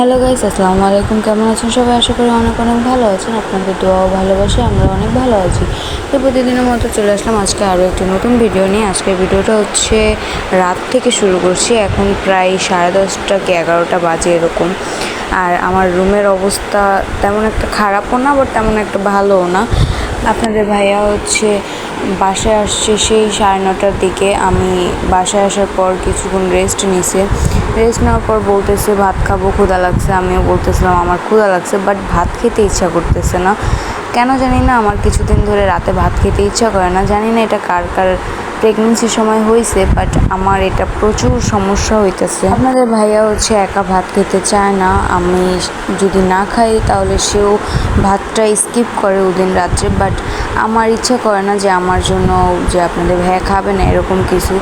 Hello guys, আসসালামু আলাইকুম। কেমন আছেন সবাই? আশা করি অনেক অনেক ভালো আছেন। আপনাদের দোয়াও ভালোবাসি আমরা অনেক ভালো আছি। তো প্রতিদিনের মতো চলে আসলাম আজকে আরও একটি নতুন ভিডিও নিয়ে। আজকের ভিডিওটা হচ্ছে রাত থেকে শুরু করছি। এখন প্রায় সাড়ে দশটা কি এগারোটা বাজে এরকম। আর আমার রুমের অবস্থা তেমন একটা খারাপও না বাট তেমন একটা ভালোও না। আপনাদের ভাইয়া হচ্ছে বাসায় আসছে সেই সাড়ে নটার দিকে। আমি বাসায় আসার পর কিছুক্ষণ রেস্ট নিছে। রেস্ট নেওয়ার পর বলতেছে, ভাত খাব, ক্ষুধা লাগছে। আমিও বলতেছিলাম, আমার ক্ষুধা লাগছে বাট ভাত খেতে ইচ্ছা করতেছে না। কেন জানি না, আমার কিছুদিন ধরে রাতে ভাত খেতে ইচ্ছা করে না। জানি না এটা কার কার প্রেগনেন্সির সময় হয়েছে বাট আমার এটা প্রচুর সমস্যা হইতেছে। আপনাদের ভাইয়া হচ্ছে একা ভাত খেতে চায় না। আমি যদি না খাই, তাহলে সেও ভাতটা স্কিপ করে ওদিন রাত্রে। বাট আমার ইচ্ছা করে না যে আমার জন্য যে আপনাদের ভাইয়া খাবে না, এরকম কিছু।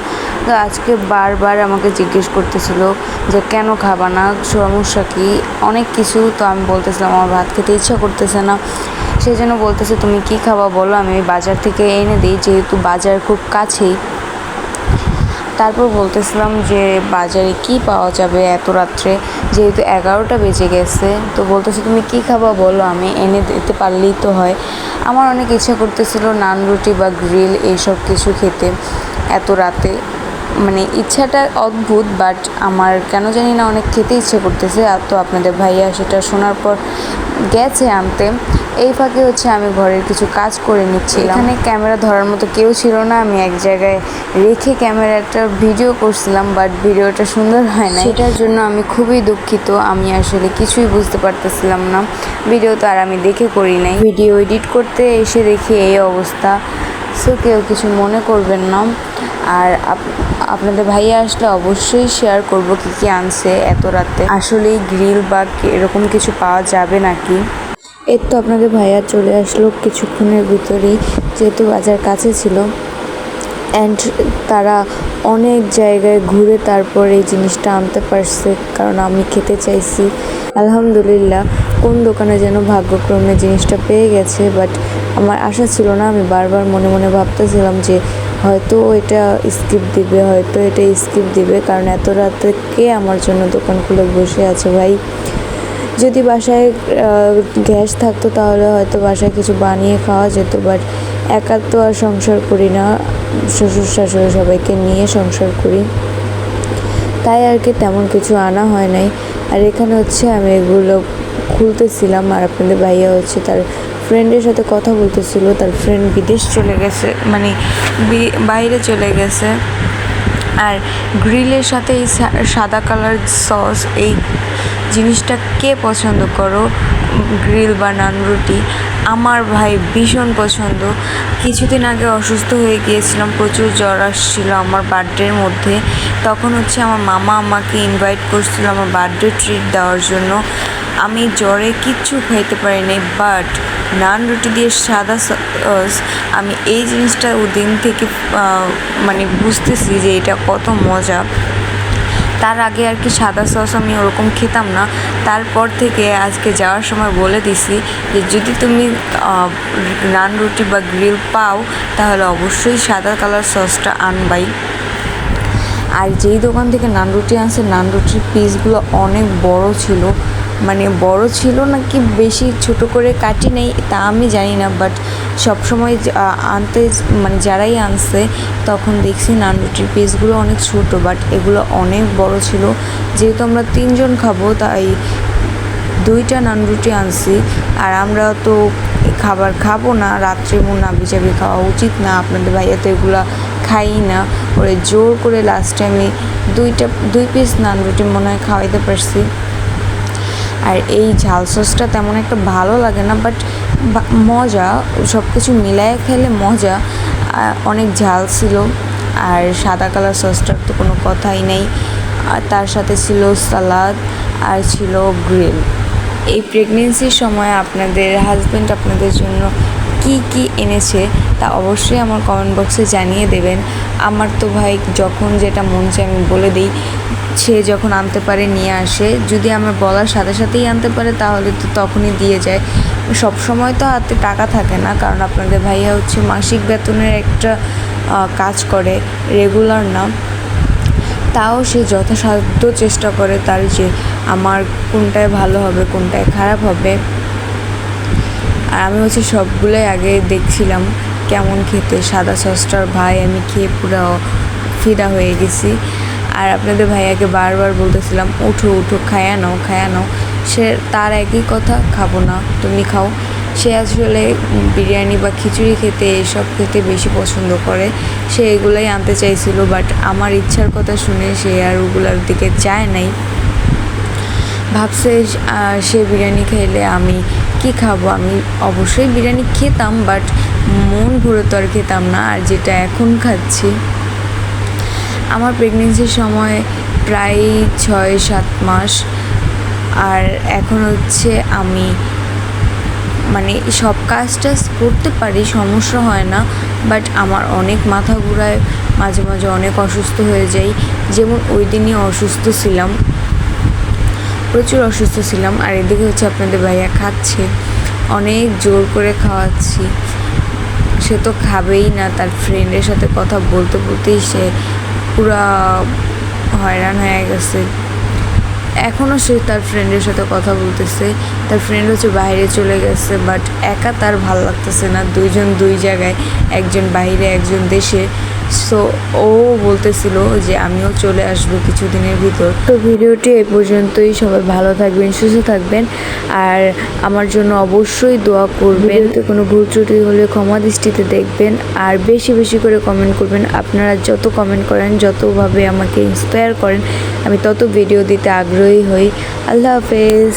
তো আজকে বারবার আমাকে জিজ্ঞেস করতেছিল যে, কেন খাবা না? সমস্যা কি? অনেক কিছু তো আমি বলতেছিলাম, আমার ভাত খেতে ইচ্ছা করতেছে না। সেই জন্য বলতেছে, তুমি কি খাবা বলো, আমি বাজার থেকে এনে দিই, যেহেতু বাজার খুব কাছেই। তারপর বলতেছিলাম যে, বাজারে কি পাওয়া যাবে এত রাত্রে? যেহেতু এগারোটা বেজে গেছে, তো বলতেছে, তুমি কি খাবা বলো, আমি এনে দিতে পারলেই তো হয়। আমার অনেক ইচ্ছা করতেছিল নান রুটি বা গ্রিল এইসব কিছু খেতে এত রাতে। মানে ইচ্ছাটা অদ্ভুত, বাট আমার কেন জানি না অনেক খেতে ইচ্ছে করতেছে। আর তো আপনাদের ভাইয়া সেটা শোনার পর গেছে আনতে। এই ফাঁকে হচ্ছে আমি ঘরের কিছু কাজ করে নিচ্ছি এখানে ক্যামেরা ধরার মতো কেউ ছিল না, আমি এক জায়গায় রেখে ক্যামেরাটা ভিডিও করছিলাম বাট ভিডিওটা সুন্দর হয় না সেটার জন্য আমি খুবই দুঃখিত, আমি আসলে কিছুই বুঝতে পারতেছিলাম না। ভিডিও তো আর আমি দেখে করি নাই। ভিডিও এডিট করতে এসে দেখি এই অবস্থা। সো কেউ কিছু মনে করবেন না। আর আপ- আপনাদের ভাইয়া আসলে অবশ্যই শেয়ার করব কি কি আনছে এত রাতে। আসলেই গ্রিল বা এরকম কিছু পাওয়া যাবে নাকি? এর তো আপনাদের ভাইয়া চলে আসলো কিছুক্ষণের ভিতরেই, যেহেতু বাজার কাছে ছিল। অ্যান্ড তারা অনেক জায়গায় ঘুরে তারপর এই জিনিসটা আনতে পারছে, কারণ আমি খেতে চাইছি। আলহামদুলিল্লাহ, কোন দোকানে যেন ভাগ্যক্রমে জিনিসটা পেয়ে গেছে বাট আমার আশা ছিল না। আমি বারবার মনে মনে ভাবতেছিলাম যে হয়তো এটা স্কিপ দিবে, হয়তো এটা স্কিপ দিবে, কারণ এত রাতে কে আমার জন্য দোকান খুলে বসে আছে ভাই? যদি বাসায় গ্যাস থাকতো তাহলে হয়তো বাসায় কিছু বানিয়ে খাওয়া যেত বাট একা তো আর সংসার করি না। শ্বশুর শাশুড়ি সবাইকে নিয়ে সংসার করি। তাই আর কি তেমন কিছু আনা হয় নাই। আর এখানে হচ্ছে আমি এগুলো খুলতেছিলাম আর আপনাদের ভাইয়া হচ্ছে তার ফ্রেন্ডের সাথে কথা বলতেছিল, তার ফ্রেন্ড বিদেশ চলে গেছে মানে বাইরে চলে গেছে। আর গ্রিলের সাথে এই সাদা কালার সস এই জিনিসটা কে পছন্দ করো? গ্রিল বা নান রুটি। আমার ভাই ভীষণ পছন্দ। কিছুদিন আগে অসুস্থ হয়ে গিয়েছিলাম, প্রচুর জ্বর আসছিল আমার বার্থডের মধ্যে। তখন হচ্ছে আমার মামা আমাকে ইনভাইট করছিল আমার বার্থডে ট্রিট দেওয়ার জন্য। আমি জ্বরে কিচ্ছু খাইতে পারিনি বাট নান, রুটি দিয়ে সাদা সস আমি এই জিনিসটা ওদিন থেকে মানে বুঝতেছি যে এটা কত মজা। তার আগে আর কি সাদা সস আমি ওরকম খেতাম না। তারপর থেকে আজকে যাওয়ার সময় বলে দিছি যে যদি তুমি নান রুটি বা গ্রিল পাও, তাহলে অবশ্যই সাদা কালার সসটা আনবাই। আর যেই দোকান থেকে নান রুটি আনছে, নান রুটির পিসগুলো অনেক বড় ছিল। মানে বড় ছিল নাকি বেশি, ছোট করে কাটি নেই তা আমি জানি না বাট সবসময় আনতে মানে যারাই আনছে তখন দেখছি নান রুটির পিসগুলো অনেক ছোট বাট এগুলো অনেক বড় ছিল। যেহেতু আমরা তিনজন খাব, তাই দুইটা নান রুটি আনছি। আর আমরা তো খাবার খাব না, রাত্রে মন নাবি খাওয়া উচিত না, আপনাদের ভাইয়া তো এগুলো খাই না। ওরে জোর করে লাস্টে আমি দুইটা, দুই পিস নান রুটি মনে হয় খাওয়াইতে পারছি। আর এই ঝাল সসটা তেমন একটা ভালো লাগে না বাট মজা সব কিছু মিলায় খেলে মজা। অনেক ঝাল ছিল, আর সাদা কালার সসটার তো কোনো কথাই নেই। আর তার সাথে ছিল সালাদ, আর ছিল গ্রিল। এই প্রেগনেন্সির সময় আপনাদের হাজব্যান্ড আপনাদের জন্য কি কি এনেছে, তা অবশ্যই আমার কমেন্ট বক্সে জানিয়ে দেবেন। আমার তো ভাই যখন যেটা মন চায় আমি বলে দিই, সে যখন আনতে পারে নিয়ে আসে। যদি আমার বলার সাথে সাথেই আনতে পারে, তাহলে তো তখনই দিয়ে যায়। সব সময় তো হাতে টাকা থাকে না, কারণ আপনাদের ভাইয়া হচ্ছে মাসিক বেতনের একটা কাজ করে রেগুলার না। তাও সে যথাসাধ্য চেষ্টা করে তার যে আমার কোনটায় ভালো হবে, কোনটায় খারাপ হবে। আর আমি হচ্ছে সবগুলোই আগে দেখছিলাম। কেমন খেতে, সাদা সসটার ভাই, আমি খেয়ে পুরো ফিদা হয়ে গেছি। আর আপনাদের ভাইয়াকে বারবার বলতেছিলাম, উঠো উঠো, খায়া নাও খায়া নাও। সে তার একই কথা, খাব না, তুমি খাও। সে আসলে বিরিয়ানি বা খিচুড়ি খেতে, এসব খেতে বেশি পছন্দ করে। সে এগুলোই আনতে চাইছিল, বাট আমার ইচ্ছার কথা শুনে সে আর ওগুলোর দিকে যায় নাই। ভাবছে সে বিরিয়ানি খেলে আমি কি খাব? আমি অবশ্যই বিরিয়ানি খেতাম বাট মন ভরে তো আর খেতাম না, আর যেটা এখন খাচ্ছি। আমার প্রেগনেন্সির সময় প্রায় ছয়, সাত মাস, আর এখন হচ্ছে আমি মানে সব কাজ টাজ করতে পারি, সমস্যা হয় না বাট আমার অনেক মাথা ঘুরায়, মাঝে মাঝে অনেক অসুস্থ হয়ে যাই। যেমন ওই দিনই অসুস্থ ছিলাম। প্রচুর অসুস্থ ছিলাম আর এদিকে হচ্ছে আপনাদের ভাইয়া খাচ্ছে। অনেক জোর করে খাওয়াচ্ছি। সে তো খাবেই না, তার ফ্রেন্ডের সাথে কথা বলতে বলতেই সে পুরা হয়রান হয়ে গেছে। এখনও সে তার ফ্রেন্ডের সাথে কথা বলতেছে। তার ফ্রেন্ড হচ্ছে বাইরে চলে গেছে বাট একা তার ভালো লাগতেছে না। দুইজন দুই জায়গায়, একজন বাইরে, একজন দেশে। সো ও বলতেছিল যে আমিও চলে আসব কিছুদিনের ভিতর। তো ভিডিওটি এই পর্যন্তই। সবাই ভালো থাকবেন, সুস্থ থাকবেন। আর আমার জন্য অবশ্যই দোয়া করবেন। তো কোনো ভুল ত্রুটি হলে ক্ষমা দৃষ্টিতে দেখবেন। আর বেশি বেশি করে কমেন্ট করবেন। আপনারা যত কমেন্ট করেন, যতভাবে আমাকে ইন্সপায়ার করেন, আমি তত ভিডিও দিতে আগ্রহী হই। আল্লাহ হাফেজ।